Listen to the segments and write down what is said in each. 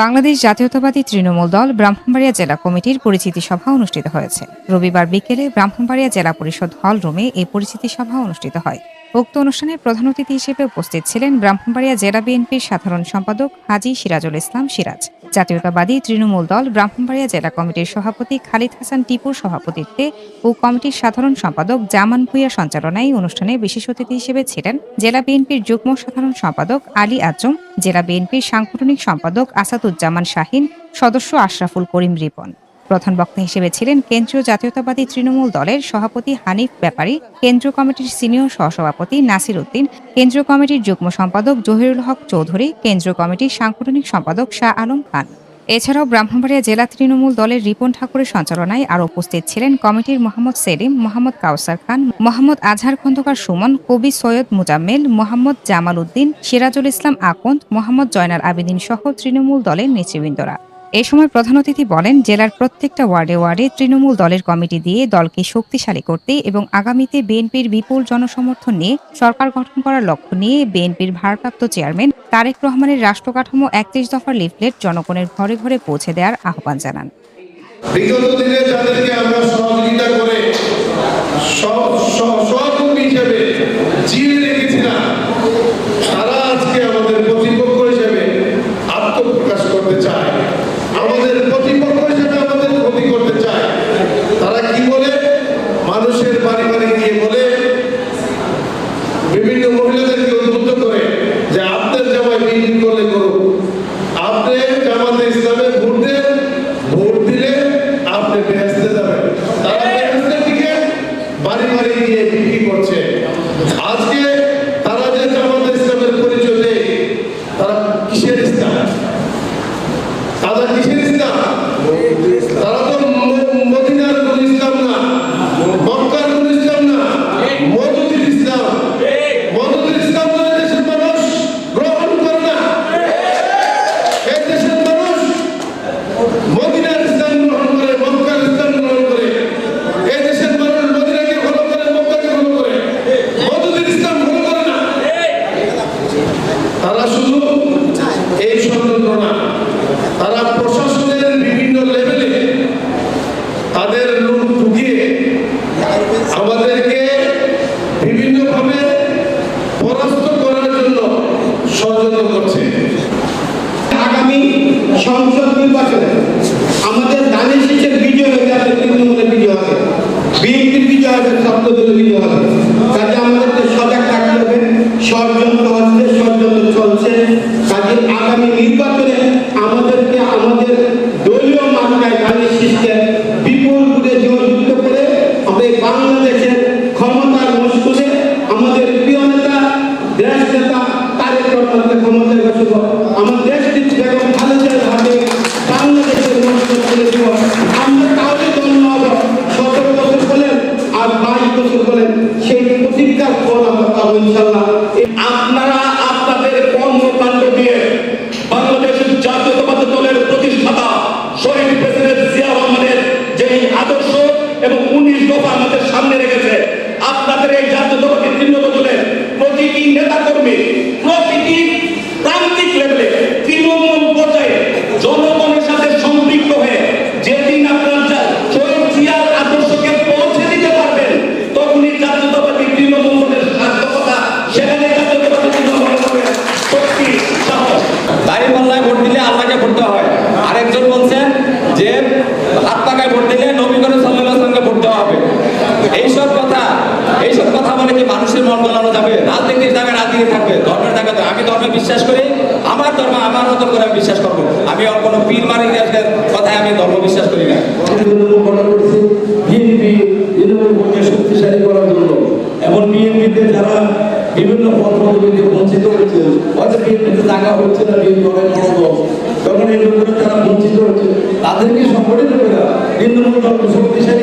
বাংলাদেশ জাতীয়তাবাদী তৃণমূল দল ব্রাহ্মণবাড়িয়া জেলা কমিটির পরিচিতি সভা অনুষ্ঠিত হয়েছে। রবিবার বিকেলে ব্রাহ্মণবাড়িয়া জেলা পরিষদ হল রুমে এই পরিচিতি সভা অনুষ্ঠিত হয়। উক্ত অনুষ্ঠানে প্রধান অতিথি হিসেবে উপস্থিত ছিলেন ব্রাহ্মণবাড়িয়া জেলা বিএনপির সাধারণ সম্পাদক হাজি সিরাজুল ইসলাম সিরাজ। জাতীয়তাবাদী তৃণমূল দল ব্রাহ্মণবাড়িয়া জেলা কমিটির সভাপতি খালিদ হাসান টিপুর সভাপতিত্বে ও কমিটির সাধারণ সম্পাদক জামান ভুইয়া সঞ্চালনায় অনুষ্ঠানে বিশেষ অতিথি হিসেবে ছিলেন জেলা বিএনপির যুগ্ম সাধারণ সম্পাদক আলী আজম, জেলা বিএনপির সাংগঠনিক সম্পাদক আসাদুজ্জামান শাহিন, সদস্য আশরাফুল করিম রিপন। প্রধান বক্তা হিসেবে ছিলেন কেন্দ্রীয় জাতীয়তাবাদী তৃণমূল দলের সভাপতি হানিফ ব্যাপারী, কেন্দ্রীয় কমিটির সিনিয়র সহসভাপতি নাসির উদ্দিন, কেন্দ্রীয় কমিটির যুগ্ম সম্পাদক জহিরুল হক চৌধুরী, কেন্দ্রীয় কমিটির সাংগঠনিক সম্পাদক শাহ আলম খান। এছাড়াও ব্রাহ্মণবাড়িয়া জেলা তৃণমূল দলের রিপন ঠাকুরের সঞ্চালনায় আরও উপস্থিত ছিলেন কমিটির মোহাম্মদ সেলিম, মোহাম্মদ কাউসার খান, মোহাম্মদ আজহার খন্দকার সুমন, কবি সৈয়দ মুজাম্মেল, মোহাম্মদ জামাল উদ্দিন, সিরাজুল ইসলাম আকন্দ, মোহাম্মদ জয়নাল আবেদিন সহ তৃণমূল দলের নেতৃবৃন্দরা। এ সময় প্রধান অতিথি বলেন, জেলার প্রত্যেকটা ওয়ার্ডে ওয়ার্ডে তৃণমূল দলের কমিটি দিয়ে দলকে শক্তিশালী করতে এবং আগামীতে বিএনপির বিপুল জনসমর্থন নিয়ে সরকার গঠন করার লক্ষ্য নিয়ে বিএনপির ভারপ্রাপ্ত চেয়ারম্যান তারেক রহমানের রাষ্ট্রকাঠামো একত্রিশ দফার লিফলেট জনগণের ঘরে ঘরে পৌঁছে দেওয়ার আহ্বান জানান। বিগত দিনে যাদেরকে আমরা সহযোগিতা করে সহ- সহ- সহকর্মী হিসেবে জিয়ে রেখেছিলাম তারা আজকে আমাদের প্রতিপক্ষ হিসেবে আত্মপ্রকাশ করতে চায় আমাদের প্রতিপক্ষ হিসেবে আমাদের ক্ষতি করতে চায় তারা কি বলে মানুষের বাড়ি বাড়ি গিয়ে বলে বিভিন্ন মহিলাদেরকে উদ্বুদ্ধ করে যে আপনার জামাই বিক্রি করলে করুন আপনি জামাতে ইসলামে ভোট দেন ভোট দিলে আপনি বেহেস্তে যাবেন তারা বেহেস্তের দিকে বাড়ি বাড়ি গিয়ে বিক্রি করছে আজকে তারা যে জামাতে ইসলামের পরিচয় দেয় তারা কিসের ইসলাম তারা কিসের ইসলাম তারা তো ম- মদিনার কোন ইসলাম না মক্কার কোন ইসলাম না মধুদির ইসলাম মধুদির ইসলাম তো এই দেশের মানুষ গ্রহণ করে না এই দেশের মানুষ মদিনার ইসলাম গ্রহণ করে মক্কার ইসলাম গ্রহণ করে এই দেশের মানুষ মদিনাকে ফলো করে মক্কাকে ফলো করে মধুদির ইসলাম ফলো করে না তারা শুধু এই ষড়যন্ত্র না, তারা প্রশাসনের বিভিন্ন লেভেলে তাদের লোক ঢুকিয়ে আমাদেরকে বিভিন্নভাবে পরাস্ত করার জন্য ষড়যন্ত্র করছে। আগামী সংসদ নির্বাচনে আমাদের ধানের শীষের বিজয় হবে আমাদের তৃণমূলের বিজয় হবে। বিএনপির বিজয় হবে, সপ্তদলের বিজয় হবে। কাজে আমাদেরকে সজাগ থাকতে হবে ষড়যন্ত্র আর বলেন সেই প্রতিজ্ঞার আপনারা আপনাদের কর্মকাণ্ড দিয়ে বাংলাদেশের জাতীয়তাবাদী দলের প্রতিষ্ঠাতা শহীদ প্রেসিডেন্ট জিয়া রহমানের আদর্শ এবং উনিশ দফা আমাদের সামনে রেখেছে, আপনাদের এই জাতীয়তাবাদী তৃণমূল দলের প্রতিটি নেতাকর্মী দাঁড়িপাল্লায় ভোট দিলে আল্লাহকে ভোটতে হয়। আরেকজন বলছেন যে হাত পাকায় ভোট দিলে নবী করে সাল্লাহ সঙ্গে ভোট দেওয়া হবে। এইসব কথা এইসব কথা বলে কি মানুষের মন বলানো যাবে? রাজনীতির জায়গায় রাজনীতি থাকবে, ধর্মের জায়গায় আমি ধর্মে বিশ্বাস করি, আমার ধর্ম, আমার মতন করে আমি বিশ্বাস করব। আমি আর কোনো পীর মারি কথায় আমি ধর্ম বিশ্বাস করি না। শক্তিশালী করার জন্য এবং বিএনপিতে যারা বিভিন্ন পদ বঞ্চিত হয়েছে হয়তো বিএনপিতে জায়গা হচ্ছে না বিএনপি অনেক বড় দল। এই লোকগুলো তারা বঞ্চিত হচ্ছে, তাদেরকে সংগঠিত করে তৃণমূল দলকে শক্তিশালী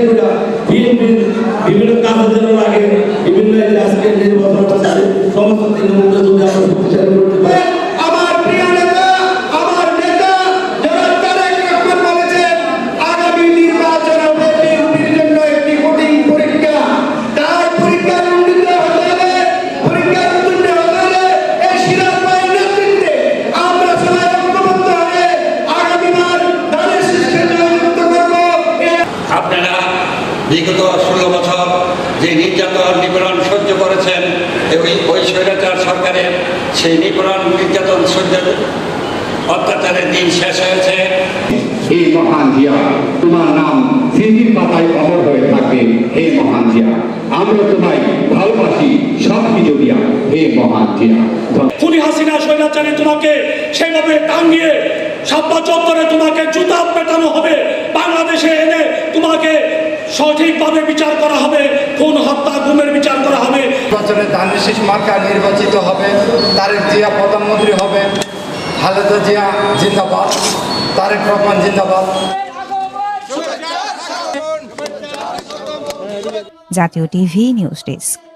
ষোলো বছর যে নির্যাতন নিপীড়ন সহ্য করেছেন ওই ওই স্বৈরাচার সরকারের সেই নিপীড়ন নির্যাতন সহ্য অত্যাচারের দিন শেষ হয়েছে। হে মহান জিয়া তোমার নাম স্মৃতির পাতায় অমর হয়ে থাকবে। হে মহান জিয়া আমরা তোমায় ভালোবাসি সব কিছু দিয়া হে মহান জিয়া। খুনি হাসিনা স্বৈরাচারী তোমাকে সেভাবে টাঙ্গিয়ে সাব্বা চত্বরে তোমাকে জুতা পেটানো হবে। বাংলাদেশে এনে সঠিকভাবে বিচার করা হবে কোন হত্যা গুমের বিচার করা হবে। নির্বাচনে ধানের শীষ মার্কা নির্বাচিত হবে তারেক জিয়া প্রধানমন্ত্রী হবে খালেদা জিয়া জিন্দাবাদ তারেক রহমান জিন্দাবাদ। জাতীয় টিভি নিউজ ডেস্ক।